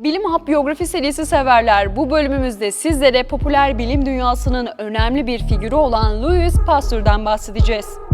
Bilim Hap biyografi serisi severler. Bu bölümümüzde sizlere popüler bilim dünyasının önemli bir figürü olan Louis Pasteur'dan bahsedeceğiz.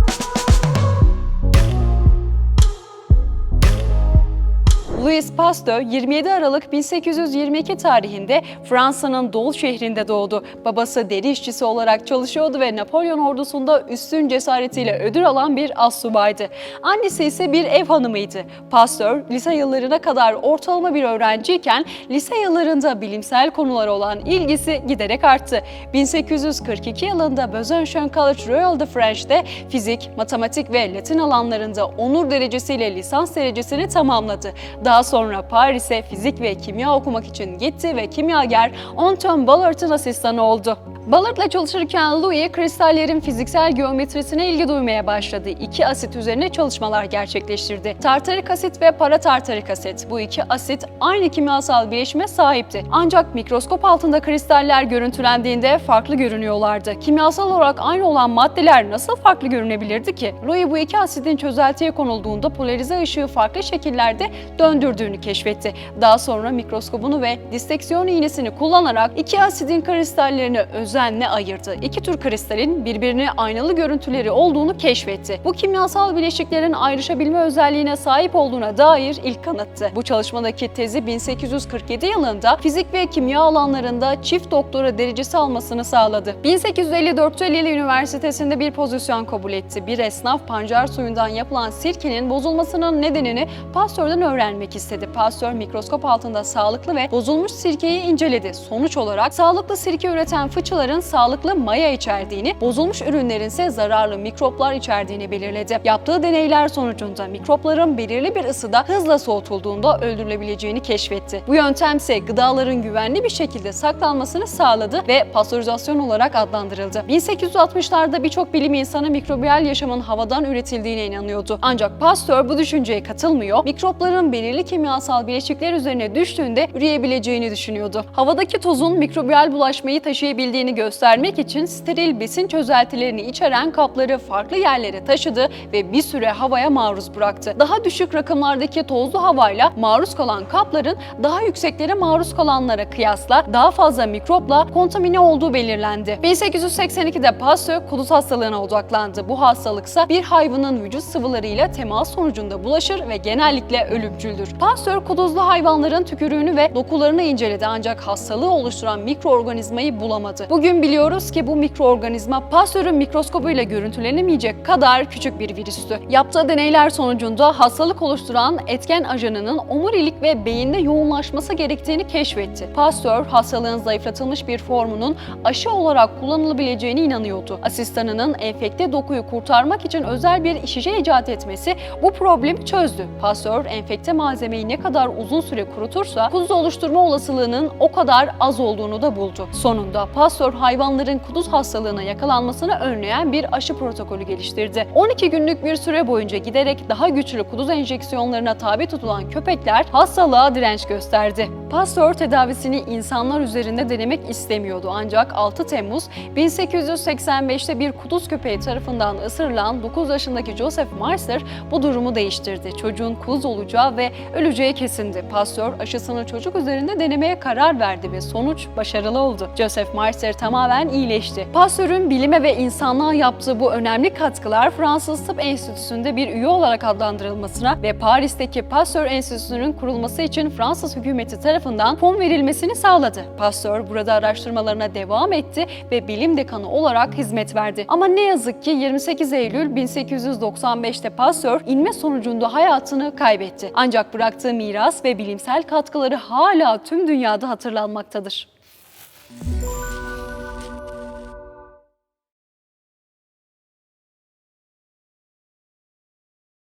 Louis Pasteur 27 Aralık 1822 tarihinde Fransa'nın Dol şehrinde doğdu. Babası deri işçisi olarak çalışıyordu ve Napolyon ordusunda üstün cesaretiyle ödül alan bir astsubaydı. Annesi ise bir ev hanımıydı. Pasteur lise yıllarına kadar ortalama bir öğrenciyken lise yıllarında bilimsel konulara olan ilgisi giderek arttı. 1842 yılında Besançon College Royal de French'te fizik, matematik ve Latin alanlarında onur derecesiyle lisans derecesini tamamladı. Daha sonra Paris'e fizik ve kimya okumak için gitti ve kimyager Anton Ballard'ın asistanı oldu. Ballard'la çalışırken Louis kristallerin fiziksel geometrisine ilgi duymaya başladı. İki asit üzerine çalışmalar gerçekleştirdi. Tartarik asit ve paratartarik asit. Bu iki asit aynı kimyasal bileşime sahipti. Ancak mikroskop altında kristaller görüntülendiğinde farklı görünüyorlardı. Kimyasal olarak aynı olan maddeler nasıl farklı görünebilirdi ki? Louis bu iki asitin çözeltiye konulduğunda polarize ışığı farklı şekillerde döndürdüğünü keşfetti. Daha sonra mikroskobunu ve disteksiyon iğnesini kullanarak iki asidin kristallerini özenle ayırdı. İki tür kristalin birbirine aynalı görüntüleri olduğunu keşfetti. Bu kimyasal bileşiklerin ayrışabilme özelliğine sahip olduğuna dair ilk kanıttı. Bu çalışmadaki tezi 1847 yılında fizik ve kimya alanlarında çift doktora derecesi almasını sağladı. 1854'te Lille Üniversitesi'nde bir pozisyon kabul etti. Bir esnaf pancar suyundan yapılan sirkenin bozulmasının nedenini Pasteur'den öğrenmek istedi. Pasteur mikroskop altında sağlıklı ve bozulmuş sirkeyi inceledi. Sonuç olarak sağlıklı sirke üreten fıçıların sağlıklı maya içerdiğini, bozulmuş ürünlerin ise zararlı mikroplar içerdiğini belirledi. Yaptığı deneyler sonucunda mikropların belirli bir ısıda hızla soğutulduğunda öldürülebileceğini keşfetti. Bu yöntem ise gıdaların güvenli bir şekilde saklanmasını sağladı ve pastörizasyon olarak adlandırıldı. 1860'larda birçok bilim insanı mikrobiyal yaşamın havadan üretildiğine inanıyordu. Ancak Pasteur bu düşünceye katılmıyor, mikropların belirli kimyasal bileşikler üzerine düştüğünde üreyebileceğini düşünüyordu. Havadaki tozun mikrobiyal bulaşmayı taşıyabildiğini göstermek için steril besin çözeltilerini içeren kapları farklı yerlere taşıdı ve bir süre havaya maruz bıraktı. Daha düşük rakımlardaki tozlu havayla maruz kalan kapların daha yükseklere maruz kalanlara kıyasla daha fazla mikropla kontamine olduğu belirlendi. 1882'de Pasteur kuduz hastalığına odaklandı. Bu hastalıksa bir hayvanın vücut sıvılarıyla temas sonucunda bulaşır ve genellikle ölümcüldür. Pasteur kuduzlu hayvanların tükürüğünü ve dokularını inceledi ancak hastalığı oluşturan mikroorganizmayı bulamadı. Bugün biliyoruz ki bu mikroorganizma Pasteur'ün mikroskobuyla görüntülenemeyecek kadar küçük bir virüstü. Yaptığı deneyler sonucunda hastalık oluşturan etken ajanının omurilik ve beyinde yoğunlaşması gerektiğini keşfetti. Pasteur hastalığın zayıflatılmış bir formunun aşı olarak kullanılabileceğine inanıyordu. Asistanının enfekte dokuyu kurtarmak için özel bir şişe icat etmesi bu problemi çözdü. Pasteur enfekte malzemeyi ne kadar uzun süre kurutursa kuduz oluşturma olasılığının o kadar az olduğunu da buldu. Sonunda Pasteur hayvanların kuduz hastalığına yakalanmasını önleyen bir aşı protokolü geliştirdi. 12 günlük bir süre boyunca giderek daha güçlü kuduz enjeksiyonlarına tabi tutulan köpekler hastalığa direnç gösterdi. Pasteur tedavisini insanlar üzerinde denemek istemiyordu ancak 6 Temmuz 1885'te bir kuduz köpeği tarafından ısırılan 9 yaşındaki Joseph Mercer bu durumu değiştirdi. Çocuğun kuduz olacağı ve öleceği kesindi. Pasteur aşısını çocuk üzerinde denemeye karar verdi ve sonuç başarılı oldu. Joseph Mercer tamamen iyileşti. Pasteur'ün bilime ve insanlığa yaptığı bu önemli katkılar Fransız Tıp Enstitüsü'nde bir üye olarak adlandırılmasına ve Paris'teki Pasteur Enstitüsü'nün kurulması için Fransız hükümeti tarafından fon verilmesini sağladı. Pasteur burada araştırmalarına devam etti ve bilim dekanı olarak hizmet verdi. Ama ne yazık ki 28 Eylül 1895'te Pasteur inme sonucunda hayatını kaybetti. Ancak bıraktığı miras ve bilimsel katkıları hala tüm dünyada hatırlanmaktadır. Müzik